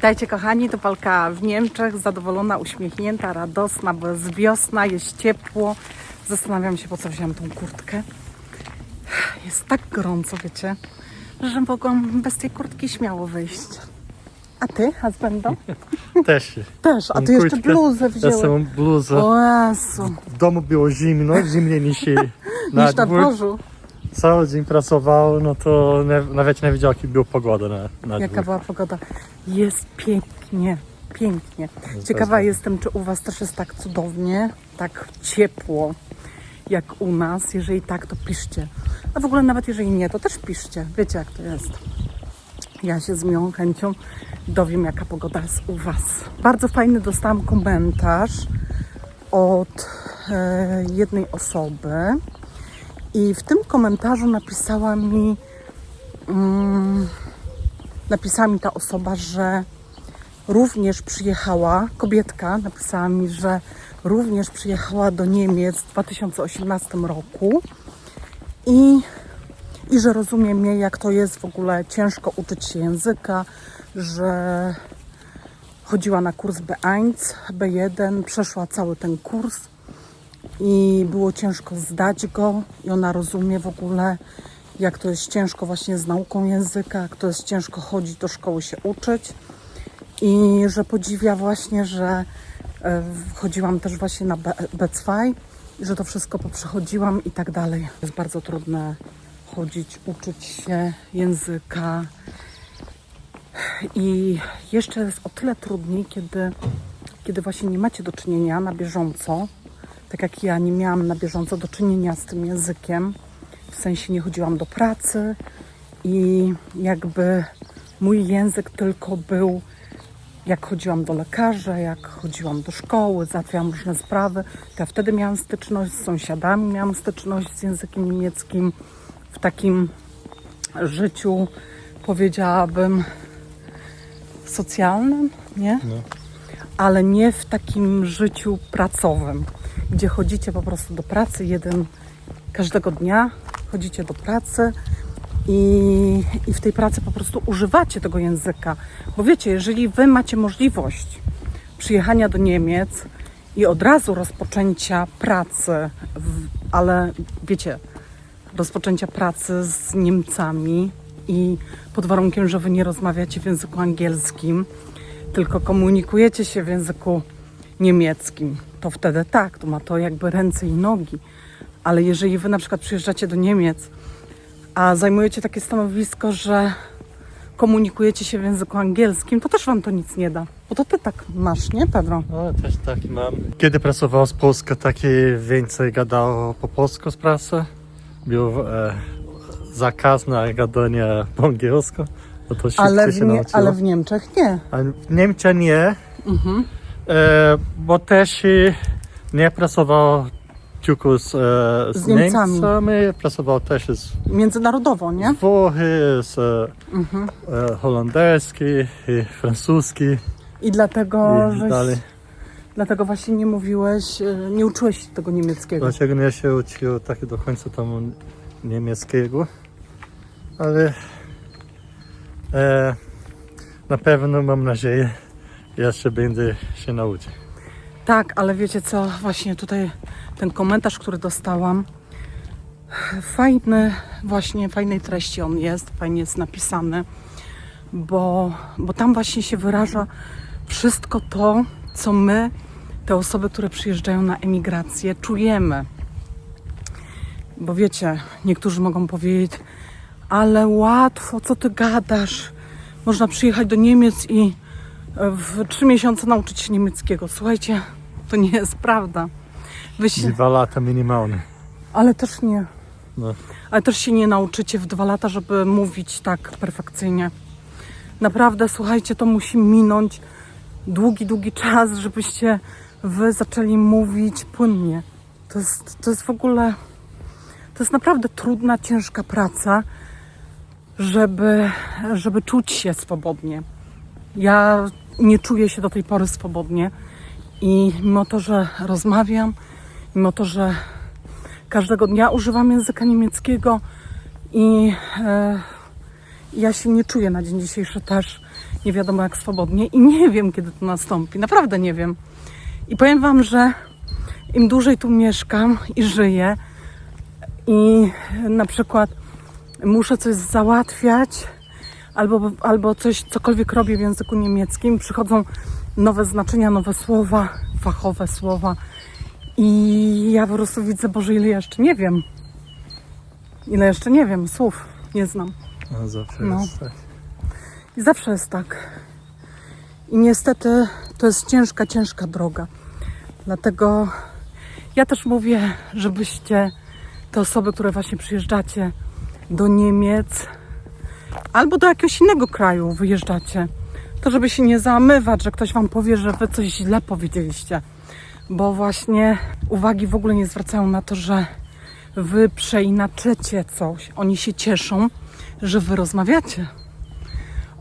Witajcie kochani, to Palka w Niemczech, zadowolona, uśmiechnięta, radosna, bo jest wiosna, jest ciepło. Zastanawiam się, po co wziąłem tą kurtkę. Jest tak gorąco, wiecie, że mogłam bez tej kurtki śmiało wyjść. A ty, husbando? Też. Też, a ty jeszcze bluzę Ja wziąłeś. sam bluzę. O Jezu, W domu było zimno, zimniej niż na niż na dworzu. Cały dzień pracował, no to nawet nie wiedział, jaka była pogoda na, na Jaka dwór. była pogoda? Jest pięknie, pięknie. jest Ciekawa jestem, czy u Was też jest tak cudownie, tak ciepło, jak u nas. Jeżeli tak, to piszcie. A w ogóle nawet jeżeli nie, to też piszcie. Wiecie, jak to jest. Ja się z miłą chęcią dowiem, jaka pogoda jest u Was. Bardzo fajny dostałam komentarz od e, jednej osoby. I w tym komentarzu napisała mi, mm, napisała mi ta osoba, że również przyjechała, kobietka napisała mi, że również przyjechała do Niemiec w 2018 roku i, i że rozumie mnie, jak to jest w ogóle ciężko uczyć się języka, że chodziła na kurs B1, B1, przeszła cały ten kurs i było ciężko zdać go i ona rozumie w ogóle, jak to jest ciężko właśnie z nauką języka, jak to jest ciężko chodzić do szkoły się uczyć. I że podziwia właśnie, że e, chodziłam też właśnie na B- B2 i że to wszystko poprzechodziłam i tak dalej. Jest bardzo trudne chodzić, uczyć się języka. I jeszcze jest o tyle trudniej, kiedy, kiedy właśnie nie macie do czynienia na bieżąco, tak jak ja nie miałam na bieżąco do czynienia z tym językiem, w sensie nie chodziłam do pracy i jakby mój język tylko był jak chodziłam do lekarza, jak chodziłam do szkoły, załatwiałam różne sprawy, to ja wtedy miałam styczność z sąsiadami, miałam styczność z językiem niemieckim w takim życiu, powiedziałabym, socjalnym, nie? No. Ale nie w takim życiu pracowym, gdzie chodzicie po prostu do pracy jeden każdego dnia, chodzicie do pracy i, i w tej pracy po prostu używacie tego języka. Bo wiecie, jeżeli wy macie możliwość przyjechania do Niemiec i od razu rozpoczęcia pracy, w, ale wiecie, rozpoczęcia pracy z Niemcami i pod warunkiem, że wy nie rozmawiacie w języku angielskim, tylko komunikujecie się w języku niemieckim, to wtedy tak, to ma to jakby ręce i nogi. Ale jeżeli wy na przykład przyjeżdżacie do Niemiec, a zajmujecie takie stanowisko, że komunikujecie się w języku angielskim, to też wam to nic nie da. Bo to ty tak masz, nie, Pedro? No, też tak mam. Kiedy pracował z Polską, taki więcej gadał po polsku z pracy. Był e, zakaz na gadanie po angielsku. No to szybko Ale w, się nie, ale w Niemczech nie. A w Niemczech nie, Mhm. e, bo też nie pracował tylko z, e, z, Z Niemcami. Niemcami, pracował też z Międzynarodowo, nie? Włochy, z e, Mhm. e, holenderski, i francuski I dlatego, i żeś, dlatego właśnie nie mówiłeś, e, nie uczyłeś tego niemieckiego. Dlaczego nie się uczył tak do końca tam niemieckiego, ale e, na pewno mam nadzieję, jeszcze będę się nauczył. Tak, ale wiecie co, właśnie tutaj ten komentarz, który dostałam, fajny, właśnie fajnej treści on jest, fajnie jest napisany, bo, bo tam właśnie się wyraża wszystko to, co my, te osoby, które przyjeżdżają na emigrację, czujemy. Bo wiecie, niektórzy mogą powiedzieć, ale łatwo, co ty gadasz? Można przyjechać do Niemiec i w trzy miesiące nauczyć się niemieckiego. Słuchajcie, to nie jest prawda. Wy się, Dwa lata minimalnie. ale też nie. No. Ale też się nie nauczycie w dwa lata, żeby mówić tak perfekcyjnie. Naprawdę, słuchajcie, to musi minąć długi, długi czas, żebyście wy zaczęli mówić płynnie. To jest, to jest w ogóle, to jest naprawdę trudna, ciężka praca, żeby, żeby czuć się swobodnie. Ja nie czuję się do tej pory swobodnie i mimo to, że rozmawiam, mimo to, że każdego dnia używam języka niemieckiego i e, ja się nie czuję na dzień dzisiejszy też nie wiadomo jak swobodnie i nie wiem, kiedy to nastąpi. Naprawdę nie wiem. I powiem Wam, że im dłużej tu mieszkam i żyję i na przykład muszę coś załatwiać albo, albo coś, cokolwiek robię w języku niemieckim, przychodzą nowe znaczenia, nowe słowa, fachowe słowa i ja po prostu widzę, Boże, ile jeszcze nie wiem. Ile jeszcze nie wiem, słów nie znam. No, zawsze No. jest tak. I zawsze jest tak. I niestety to jest ciężka, ciężka droga. Dlatego ja też mówię, żebyście te osoby, które właśnie przyjeżdżacie do Niemiec albo do jakiegoś innego kraju wyjeżdżacie, to żeby się nie zamywać, że ktoś wam powie, że wy coś źle powiedzieliście. Bo właśnie uwagi w ogóle nie zwracają na to, że wy przeinaczycie coś. Oni się cieszą, że wy rozmawiacie.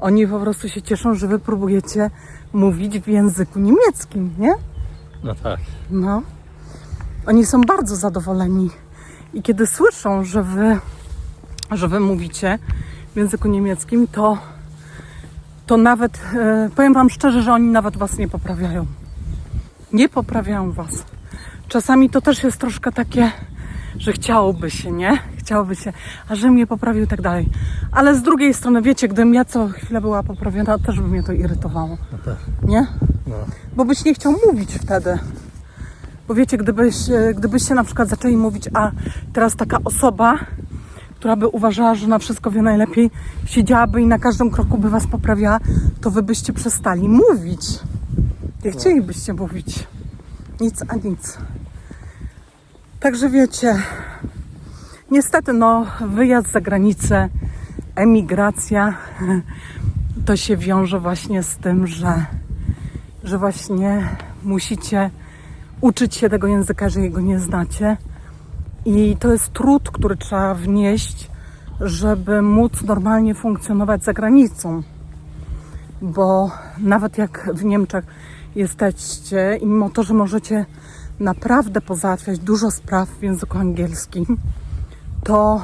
Oni po prostu się cieszą, że wy próbujecie mówić w języku niemieckim, nie? No tak. No. Oni są bardzo zadowoleni. I kiedy słyszą, że wy, że wy mówicie w języku niemieckim, to, to nawet, e, powiem wam szczerze, że oni nawet was nie poprawiają. Nie poprawiają was. Czasami to też jest troszkę takie, że chciałoby się, nie? Chciałoby się, a że mnie poprawił i tak dalej. Ale z drugiej strony, wiecie, gdybym ja co chwilę była poprawiona, też by mnie to irytowało, No tak. nie? No. bo byś nie chciał mówić wtedy. Bo wiecie, gdybyś, e, gdybyście na przykład zaczęli mówić, a teraz taka osoba, która by uważała, że na wszystko wie najlepiej, siedziałaby i na każdym kroku by was poprawiała, to wy byście przestali mówić. Nie chcielibyście mówić. Nic a nic. Także wiecie, niestety no, wyjazd za granicę, emigracja, to się wiąże właśnie z tym, że że właśnie musicie uczyć się tego języka, że jego nie znacie. I to jest trud, który trzeba wnieść, żeby móc normalnie funkcjonować za granicą. Bo nawet jak w Niemczech jesteście i mimo to, że możecie naprawdę pozałatwiać dużo spraw w języku angielskim, to,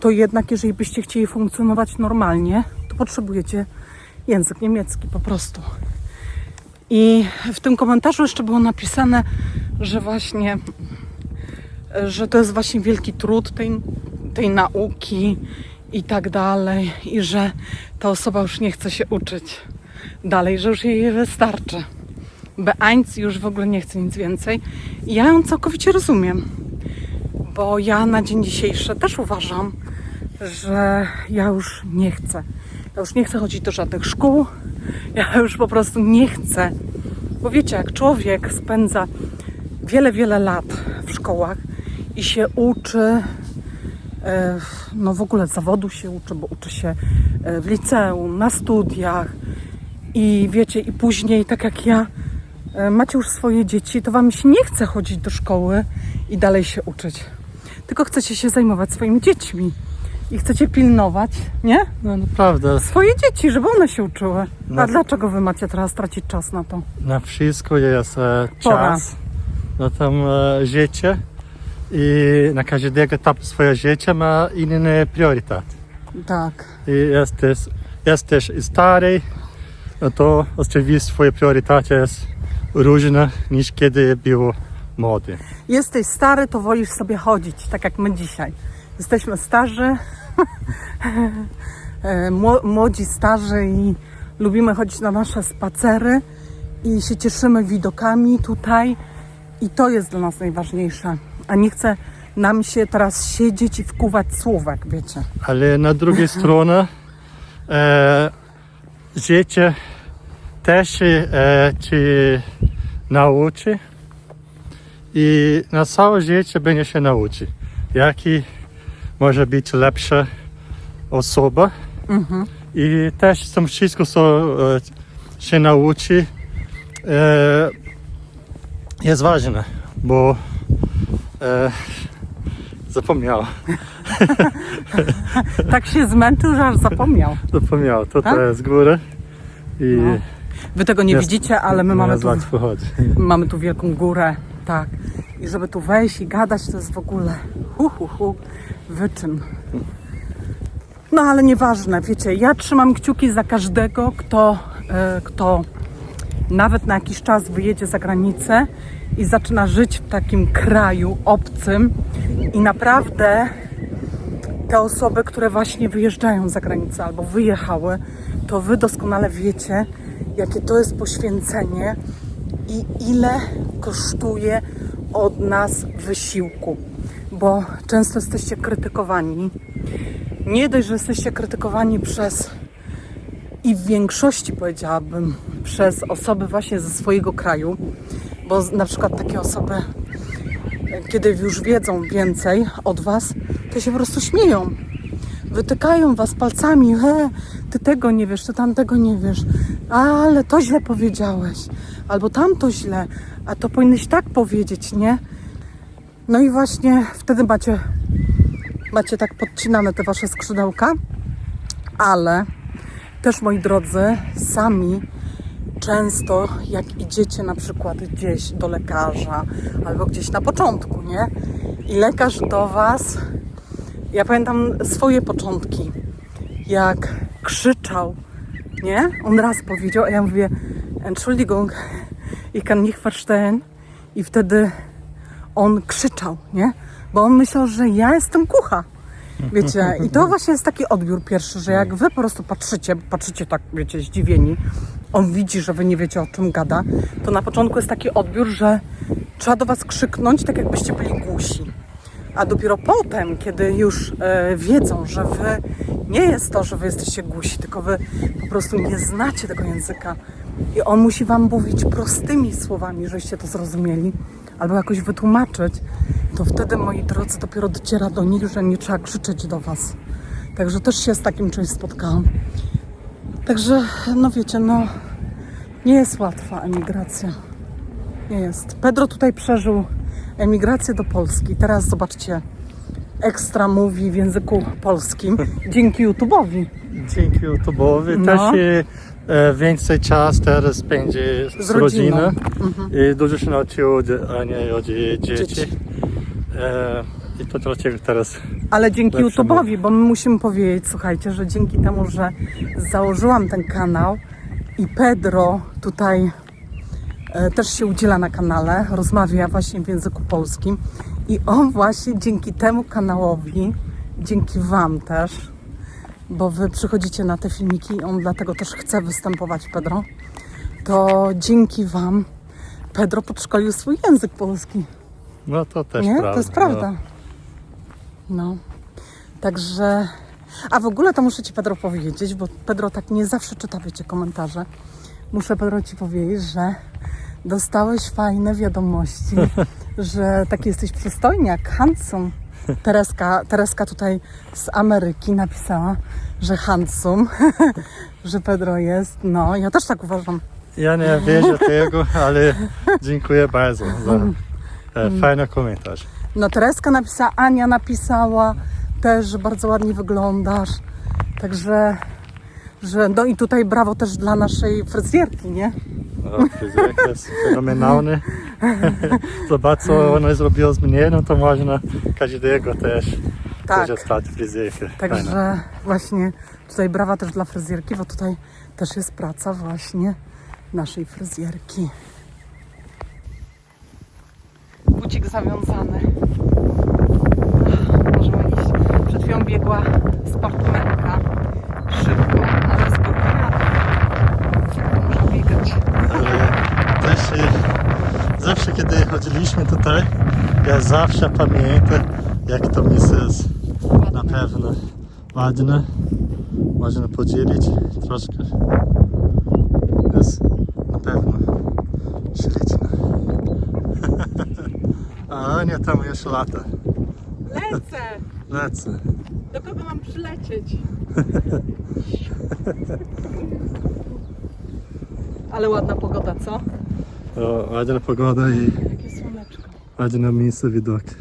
to jednak jeżeli byście chcieli funkcjonować normalnie, to potrzebujecie język niemiecki po prostu. I w tym komentarzu jeszcze było napisane, że właśnie, że to jest właśnie wielki trud tej, tej nauki i tak dalej, i że ta osoba już nie chce się uczyć dalej, że już jej wystarczy. B1 już w ogóle nie chce nic więcej. I ja ją całkowicie rozumiem, bo ja na dzień dzisiejszy też uważam, że ja już nie chcę. Ja już nie chcę chodzić do żadnych szkół. Ja już po prostu nie chcę. Bo wiecie, jak człowiek spędza wiele, wiele lat w szkołach i się uczy, e, no w ogóle zawodu się uczy, bo uczy się e, w liceum, na studiach i wiecie, i później, tak jak ja, e, macie już swoje dzieci, to wam się nie chce chodzić do szkoły i dalej się uczyć. Tylko chcecie się zajmować swoimi dziećmi i chcecie pilnować, nie? No naprawdę, Swoje dzieci, żeby one się uczyły. No. A dlaczego wy macie teraz tracić czas na to? na wszystko jest e, Pora. czas. Na tam e, życie i na każdego etapu swojego życia ma inny priorytet. Tak. I jesteś, jesteś stary, no to oczywiście twoje priorytety jest różne niż kiedy było młody. Jesteś stary, to wolisz sobie chodzić, tak jak my dzisiaj. Jesteśmy starzy, e, mło- młodzi, starzy i lubimy chodzić na nasze spacery i się cieszymy widokami tutaj i to jest dla nas najważniejsze. A nie chce nam się teraz siedzieć i wkuwać słówek, wiecie. Ale na drugiej stronie e, życie też się e, cię nauczy i na całe życie będzie się nauczy, jaki może być lepsza osoba i też to wszystko, co e, się nauczy e, jest ważne, bo e, zapomniałem. Tak się zmęczył, że aż zapomniał. Zapomniał, to Tak? to jest i No. Wy tego nie jest- widzicie, ale my mamy tu. Mamy tu wielką górę, tak. I żeby tu wejść i gadać, to jest w ogóle hu, hu, hu, wyczyn. No ale nieważne, wiecie, ja trzymam kciuki za każdego, kto, e, kto nawet na jakiś czas wyjedzie za granicę i zaczyna żyć w takim kraju obcym i naprawdę te osoby, które właśnie wyjeżdżają za granicę albo wyjechały, to wy doskonale wiecie, jakie to jest poświęcenie i ile kosztuje od nas wysiłku, bo często jesteście krytykowani. Nie dość, że jesteście krytykowani przez i w większości powiedziałabym przez osoby właśnie ze swojego kraju, bo na przykład takie osoby, kiedy już wiedzą więcej od was, to się po prostu śmieją. Wytykają was palcami, he, ty tego nie wiesz, ty tamtego nie wiesz, ale to źle powiedziałeś, albo tamto źle, a to powinieneś tak powiedzieć, nie? No i właśnie wtedy macie, macie tak podcinane te wasze skrzydełka, ale też moi drodzy, sami często jak idziecie na przykład gdzieś do lekarza albo gdzieś na początku, nie? I lekarz do was, ja pamiętam swoje początki, jak krzyczał, nie? On raz powiedział, a ja mówię, Entschuldigung, ich kann nicht verstehen. I wtedy on krzyczał, nie? Bo on myślał, że ja jestem kucha. Wiecie, i to właśnie jest taki odbiór pierwszy, że jak wy po prostu patrzycie, patrzycie tak, wiecie, zdziwieni, on widzi, że wy nie wiecie o czym gada, to na początku jest taki odbiór, że trzeba do was krzyknąć, tak jakbyście byli głusi. A dopiero potem, kiedy już e, wiedzą, że wy nie jest to, że wy jesteście głusi, tylko wy po prostu nie znacie tego języka i on musi wam mówić prostymi słowami, żeście to zrozumieli, albo jakoś wytłumaczyć, to wtedy, moi drodzy, dopiero dociera do nich, że nie trzeba krzyczeć do was. Także też się z takim czymś spotkałam. Także, no wiecie, no nie jest łatwa emigracja. Nie jest. Pedro tutaj przeżył emigrację do Polski. Teraz zobaczcie, ekstra mówi w języku polskim dzięki YouTube'owi. Dzięki YouTube'owi No. też e, więcej czas teraz spędzi z, Z rodziną. rodziną. I dużo się nauczył Ani od jej dzieci. Dzieci. E, I to dlaczego teraz Ale dzięki YouTube'owi, bo my musimy powiedzieć, słuchajcie, że dzięki temu, że założyłam ten kanał i Pedro tutaj e, też się udziela na kanale, rozmawia właśnie w języku polskim i on właśnie dzięki temu kanałowi, dzięki Wam też, bo Wy przychodzicie na te filmiki i on dlatego też chce występować, Pedro, to dzięki Wam Pedro podszkolił swój język polski. No to też Nie? prawda. To jest prawda. No. Także. A w ogóle to muszę Ci, Pedro, powiedzieć, bo Pedro tak nie zawsze czyta, wiecie, komentarze. Muszę, Pedro, Ci powiedzieć, że dostałeś fajne wiadomości, że taki jesteś przystojniak, handsome. Tereska, Tereska tutaj z Ameryki napisała, że handsome, że Pedro jest. No, ja też tak uważam. Ja nie wierzę tego, ale dziękuję bardzo za Mm. e, fajny komentarz. No Tereska napisała, Ania napisała też, że bardzo ładnie wyglądasz. Także, że no i tutaj brawo też dla naszej fryzjerki, nie? O, fryzjerka jest fenomenalny. Zobacz, co ona zrobiła z mnie, no to można każdego też Tak. fryzjerkę. Także właśnie tutaj brawa też dla fryzjerki, bo tutaj też jest praca właśnie naszej fryzjerki. Bucik zawiązany. Ach, Możemy iść. Przed chwilą biegła sportmenka. Szybko, ale z górki na dół. Można biegać. Też e, zawsze kiedy chodziliśmy tutaj, ja zawsze pamiętam jak to miejsce jest na pewno ładne. Można podzielić troszkę. Jest na pewno śliczne. Ania tam jeszcze lata. Lecę! Lecę. Do kogo mam przylecieć? Ale ładna pogoda, co? O, ładna pogoda i Jakie słoneczko. ładne miejsce widok. Jest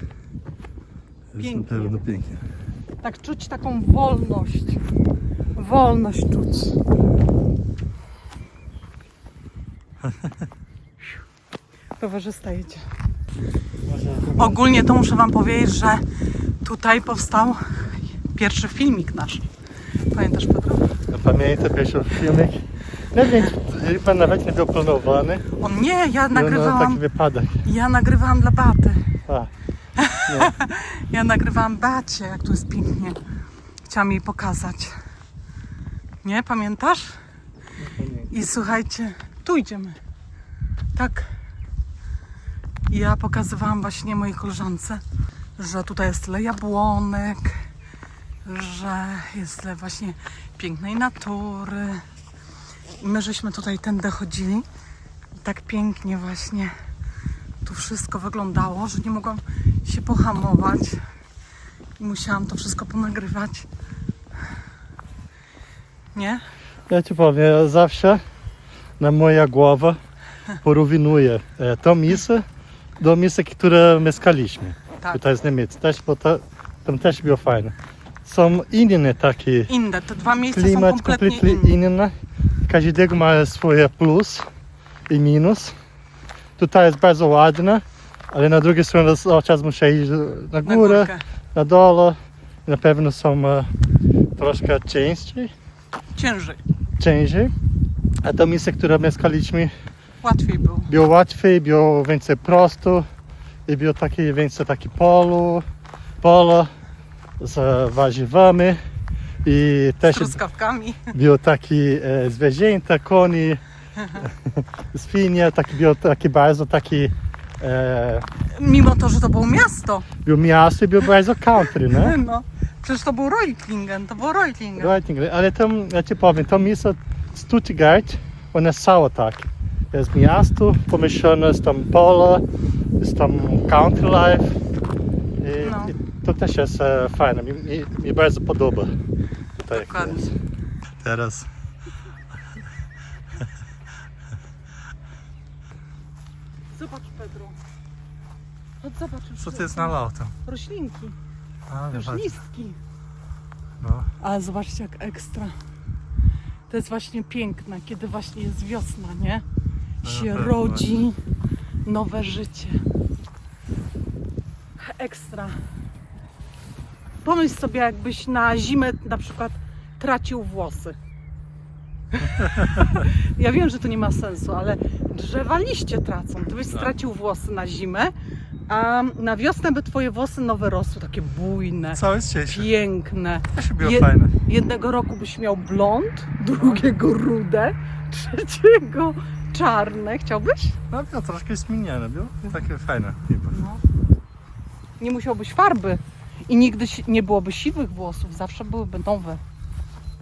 Pięknie. na pewno pięknie. Tak czuć taką wolność. Wolność czuć. Rowerzysta jedzie. Ogólnie to muszę Wam powiedzieć, że tutaj powstał pierwszy filmik nasz. Pamiętasz, Pedro? Pamiętam pierwszy filmik. Nie wiem, chyba nawet nie był planowany. O nie, ja No, no, taki nagrywałam, wypadek. ja nagrywałam dla Baty. A, Ja nagrywałam Bacie, jak tu jest pięknie. Chciałam jej pokazać. Nie, pamiętasz? I słuchajcie, tu idziemy. Tak. Ja pokazywałam właśnie mojej koleżance, że tutaj jest tyle jabłonek, że jest tyle właśnie pięknej natury. I my żeśmy tutaj tędy chodzili. I tak pięknie właśnie tu wszystko wyglądało, że nie mogłam się pohamować. I musiałam to wszystko ponagrywać. Nie? ja ci powiem, zawsze na moja głowa porównuję e, to miejsce do miejsca, które mieszkaliśmy. Tak. Tutaj z Niemiec też, bo to, tam też było fajne. Są inne takie Inne, te dwa miejsca są klimat kompletnie kompletnie inne. inny. Każdego ma swoje plus i minus. Tutaj jest bardzo ładne, ale na drugiej stronie cały czas muszę iść na Na górę, górkę. na dole. Na pewno są e, troszkę ciężsi, Ciężej. ciężej. A to miejsce, które mieszkaliśmy, Łatwiej było. było łatwiej, było więcej prosto i było takie więcej takie polu, pola z warzywami i Z też truskawkami. było takie e, zwierzęta, koni, świnie, takie było takie bardzo takie e, Mimo to, że to było miasto. było miasto i było bardzo country, nie? No. Przecież to był Reutlingen, to było Reutlingen. Right, ale tam, ja ci powiem, to miejsce Stuttgart, ono jest całe tak. Jest miasto, pomieszane jest tam pole, jest tam country life. I, No. i to też jest e, fajne, mi, mi, mi bardzo podoba. Tutaj jak Dokładnie. jest. Teraz Zobacz, Pedro. Chodź zobacz. już co jest na lato? Roślinki, A, już zobacz. listki. No. Ale zobaczcie jak ekstra. To jest właśnie piękne, kiedy właśnie jest wiosna, nie? Się rodzi nowe życie. Ekstra. Pomyśl sobie, jakbyś na zimę na przykład tracił włosy. ja wiem, że to nie ma sensu, ale drzewa liście tracą. Gdybyś Tak. stracił włosy na zimę, a na wiosnę by twoje włosy nowe rosły, takie bujne, Całe piękne. Też było Je- fajne. Jednego roku byś miał blond, drugiego rude, trzeciego czarne. Chciałbyś? No, no troszkę zmienione, było takie fajne. No. Nie musiałbyś farby. I nigdy si- nie byłoby siwych włosów, zawsze byłyby nowe.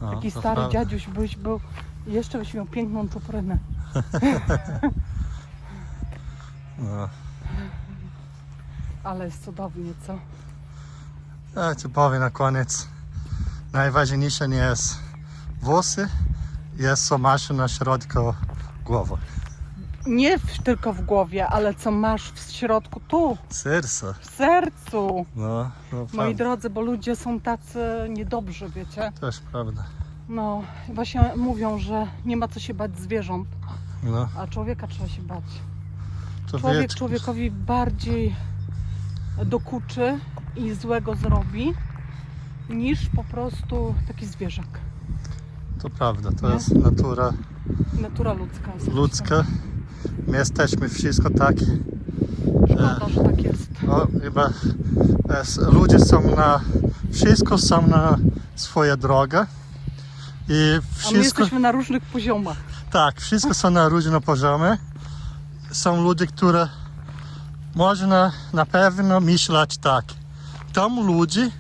No, Taki to stary prawda. dziadziuś byś był i jeszcze byś miał piękną czuprynę. No. Ale jest cudownie, co? Ja ci powiem na koniec. Najważniejsze nie jest włosy, jest co masz na środku głowy. Nie w, tylko w głowie, ale co masz w środku tu, Serce. w sercu. No, no Moi prawda. drodzy, bo ludzie są tacy niedobrzy, wiecie? Też prawda. No, właśnie mówią, że nie ma co się bać zwierząt, No, a człowieka trzeba się bać. to Człowiek wiecie, człowiekowi bardziej dokuczy i złego zrobi, niż po prostu taki zwierzak. to prawda, to Nie? jest natura Natura ludzka. zresztą. ludzka. My jesteśmy wszystko tak. Szkoda, że tak jest. No, chyba jest, ludzie są na, wszystko są na swoje drogę. I A my wszystko, jesteśmy na różnych poziomach. tak, wszystko są na różnym poziomie. Są ludzie, które można na pewno myśleć tak. Tam ludzie,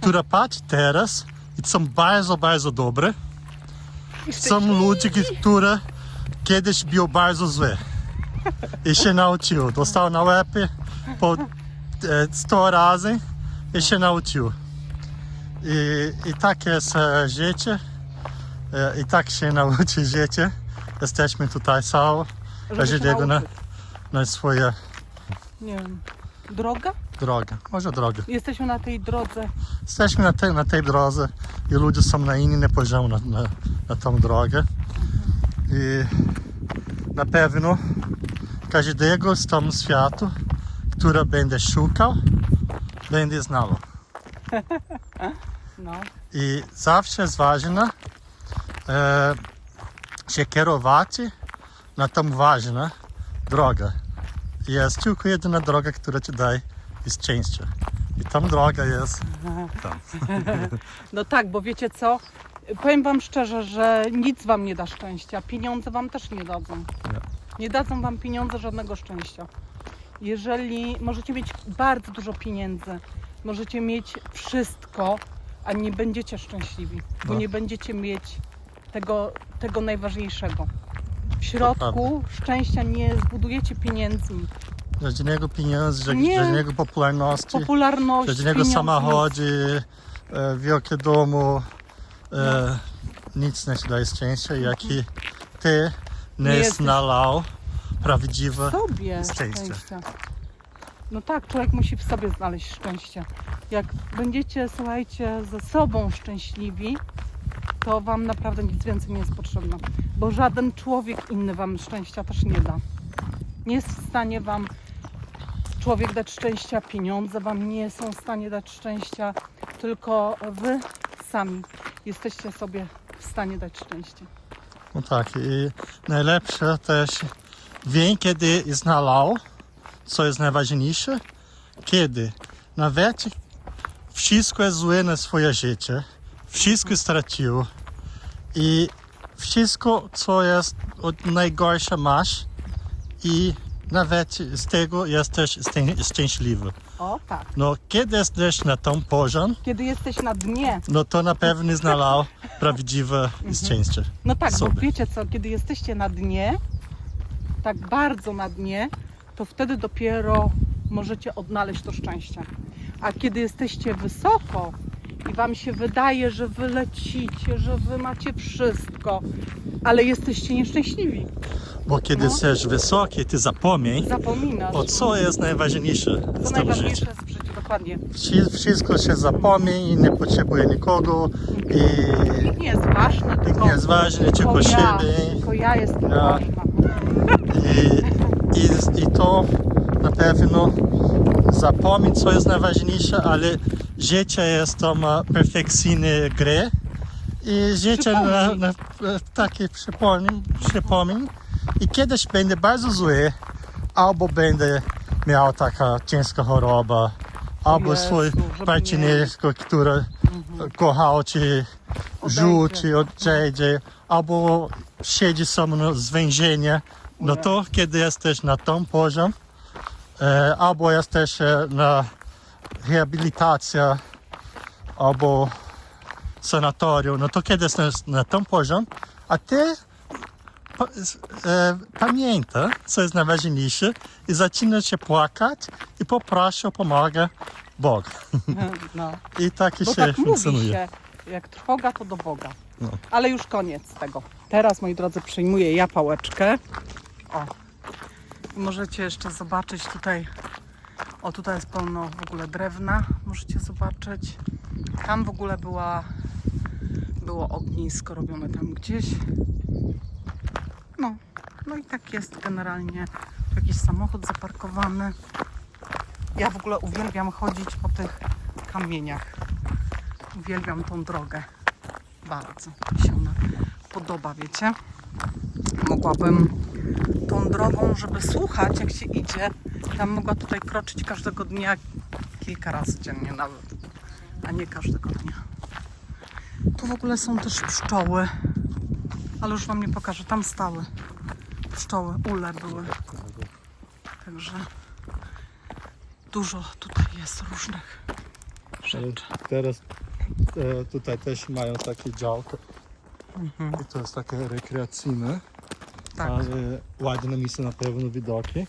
które patrzą teraz i są bardzo, bardzo dobre. Są ludzie, które kiedyś były bardzo złe. I się nauczył. Dostał na łapy po e, 100 razy i się nauczył. I, i tak jest e, życie. E, I tak się nauczy życie. Jesteśmy tutaj Żeby Każdego na, na swoje Nie wiem. Droga? drogę. Może drogę. Jesteśmy na tej drodze. Jesteśmy na tej, na tej drodze i ludzie są na innym poziomie na, na, na tą drogę. I na pewno każdego z tym światu, który będzie szukał, będzie znał. No. I zawsze jest ważne e, się kierować na tą ważną drogę. Jest tylko jedna droga, która ci daje szczęście. I tam droga jest tam. No tak, bo wiecie co? Powiem Wam szczerze, że nic Wam nie da szczęścia. Pieniądze Wam też nie dadzą. Nie. Nie dadzą Wam pieniądze żadnego szczęścia. Jeżeli możecie mieć bardzo dużo pieniędzy, możecie mieć wszystko, a nie będziecie szczęśliwi, bo No. nie będziecie mieć tego, tego najważniejszego. W środku szczęścia nie zbudujecie pieniędzmi, Żadnego pieniędzy, Nie. żadnego popularności, popularności, żadnego pieniądze. samochodu, e, wielkie domu. E, nic nie daje szczęścia, jak i ty nie, Nie znalał prawdziwe sobie szczęście. szczęścia. No tak, człowiek musi w sobie znaleźć szczęście. Jak będziecie, słuchajcie, ze sobą szczęśliwi, to wam naprawdę nic więcej nie jest potrzebne. Bo żaden człowiek inny wam szczęścia też nie da. Nie jest w stanie wam człowiek dać szczęścia, pieniądze wam nie są w stanie dać szczęścia, tylko wy sami jesteście sobie w stanie dać szczęście. No tak, i najlepsze też wiem, kiedy znalał, co jest najważniejsze, kiedy nawet wszystko jest złe na swoje życie, wszystko stracił i wszystko, co jest najgorsze masz i nawet z tego jesteś szczę- szczęśliwy. O tak. No, kiedy jesteś na tym poziom, Kiedy jesteś na dnie, no to na pewno znalał prawdziwe szczęście. No tak, bo sobie. wiecie co, kiedy jesteście na dnie, tak bardzo na dnie, to wtedy dopiero możecie odnaleźć to szczęście. A kiedy jesteście wysoko i wam się wydaje, że wy lecicie, że wy macie wszystko, ale jesteście nieszczęśliwi, Bo kiedy No. jesteś wysoki, ty zapomnij, zapominasz. o co jest najważniejsze Co z tym najważniejsze życiu. jest w życiu, dokładnie. Wszy- Wszystko się zapomni i nie potrzebuje nikogo i Nikt nie jest ważny, tylko, nie jest ważne, tylko ja, siebie tylko ja jestem Ja. ważna. i, i, i to na pewno zapomnieć co jest najważniejsze, ale życie jest tam perfekcyjne gry i życie na, na, takie przypomnij, przypomnij. I kiedyś będzie bardzo złe albo będzie miał taka ciężka choroba albo Jezu, swój partnersko, który kochał cię rzuci, odejdzie, albo siedzi sam na zwężenie, no to kiedy jesteś na tym poziom, e, albo jesteś e, na rehabilitacja, albo sanatorium, no to kiedy jesteś na tym poziom, a ty pa, s- e, pamięta, co jest najważniejsze i zaczyna się płakać i poprosi o pomogę Bóg. No. I tak Bo się tak funkcjonuje. się, jak trwoga to do Boga. No. Ale już koniec tego. Teraz, moi drodzy, przyjmuję ja pałeczkę. O. Możecie jeszcze zobaczyć tutaj. O, tutaj jest pełno w ogóle drewna. Możecie zobaczyć. Tam w ogóle była, było ognisko robione tam gdzieś. No, no i tak jest generalnie. Tu jakiś samochód zaparkowany. Ja w ogóle uwielbiam chodzić po tych kamieniach. Uwielbiam tą drogę. Bardzo mi się ona podoba, wiecie. Mogłabym tą drogą, żeby słuchać, jak się idzie, tam mogła tutaj kroczyć każdego dnia kilka razy dziennie nawet, a nie każdego dnia. Tu w ogóle są też pszczoły, ale już Wam nie pokażę. Tam stały pszczoły, ule były. Także dużo tutaj jest różnych rzeczy. Teraz e, tutaj też mają takie działko i to jest takie rekreacyjne, Tak, ale ładne miejsce na pewno widoki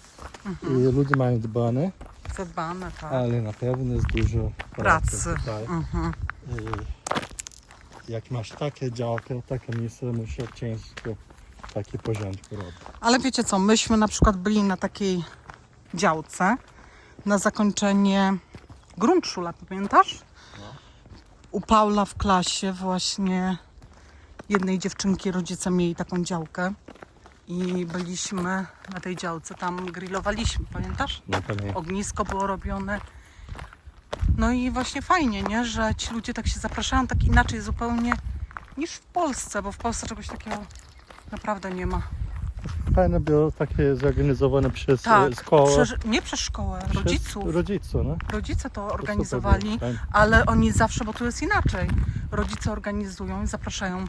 i ludzie mają dbane, zadbane, tak. ale na pewno jest dużo pracy, Pracy. Mhm. I jak masz takie działko, takie miejsce, musisz ciężko takie porządki robić. Ale wiecie co, myśmy na przykład byli na takiej działce na zakończenie Grundschule, pamiętasz? U Paula w klasie właśnie jednej dziewczynki rodzice mieli taką działkę i byliśmy na tej działce, tam grillowaliśmy, pamiętasz? No to nie. Ognisko było robione. No i właśnie fajnie, nie? Że ci ludzie tak się zapraszają, tak inaczej zupełnie niż w Polsce, bo w Polsce czegoś takiego naprawdę nie ma. Fajne było takie zorganizowane przez Tak, e, szkołę. Przeży- nie przez szkołę, przez rodziców. Rodziców, no. Rodzice to To organizowali, super ale oni zawsze, bo tu jest inaczej. Rodzice organizują i zapraszają,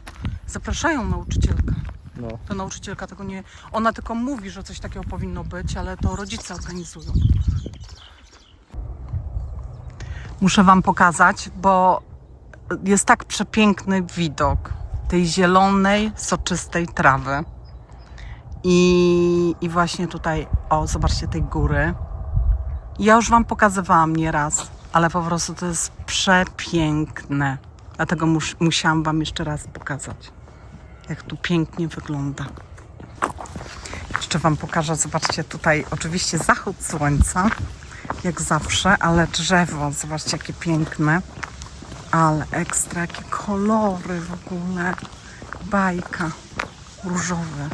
zapraszają nauczycielkę. No. To nauczycielka tego nie. Ona tylko mówi, że coś takiego powinno być, ale to rodzice organizują. Muszę Wam pokazać, bo jest tak przepiękny widok tej zielonej, soczystej trawy. I, I właśnie tutaj, o, zobaczcie tej góry. Ja już Wam pokazywałam nieraz, ale po prostu to jest przepiękne. Dlatego mus, musiałam Wam jeszcze raz pokazać, jak tu pięknie wygląda. Jeszcze Wam pokażę, zobaczcie tutaj, oczywiście zachód słońca, jak zawsze, ale drzewo, zobaczcie jakie piękne. Ale ekstra, jakie kolory w ogóle. Bajka. Różowy.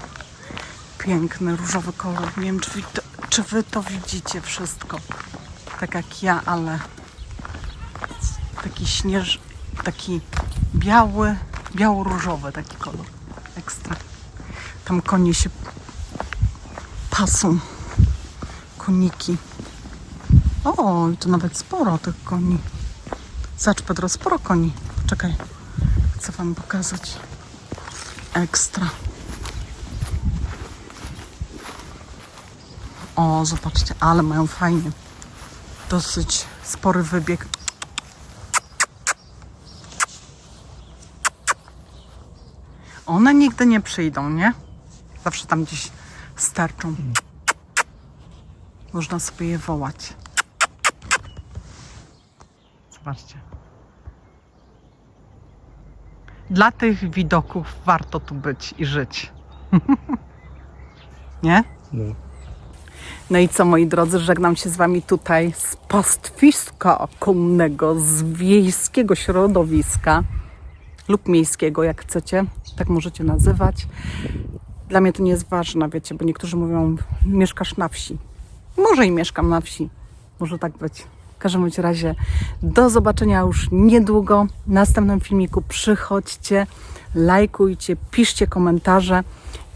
Piękny, różowy kolor. Nie wiem, czy wy, to, czy wy to widzicie wszystko. Tak jak ja, ale taki śnież, taki biały, biało-różowy taki kolor. Ekstra. Tam konie się pasą. Koniki. O, i to nawet sporo tych koni. Zacz Pedro, sporo koni. Czekaj, chcę wam pokazać. Ekstra. O, zobaczcie, ale mają fajnie. Dosyć spory wybieg. One nigdy nie przyjdą, nie? Zawsze tam gdzieś sterczą. Można sobie je wołać. Zobaczcie. Dla tych widoków warto tu być i żyć. Nie? No. No i co, moi drodzy, żegnam się z Wami tutaj z pastwiska konnego, z wiejskiego środowiska lub miejskiego, jak chcecie, tak możecie nazywać. Dla mnie to nie jest ważne, wiecie, bo niektórzy mówią, mieszkasz na wsi. Może i mieszkam na wsi, może tak być. W każdym razie do zobaczenia już niedługo. W następnym filmiku przychodźcie, lajkujcie, piszcie komentarze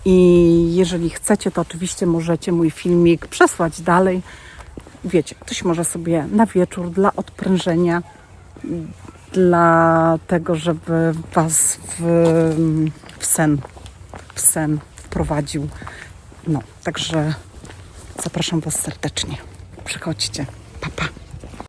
i jeżeli chcecie, to oczywiście możecie mój filmik przesłać dalej. Wiecie, ktoś może sobie na wieczór dla odprężenia, dla tego, żeby Was w, w sen, w sen wprowadził. No, także zapraszam Was serdecznie. Przychodźcie. Pa, pa.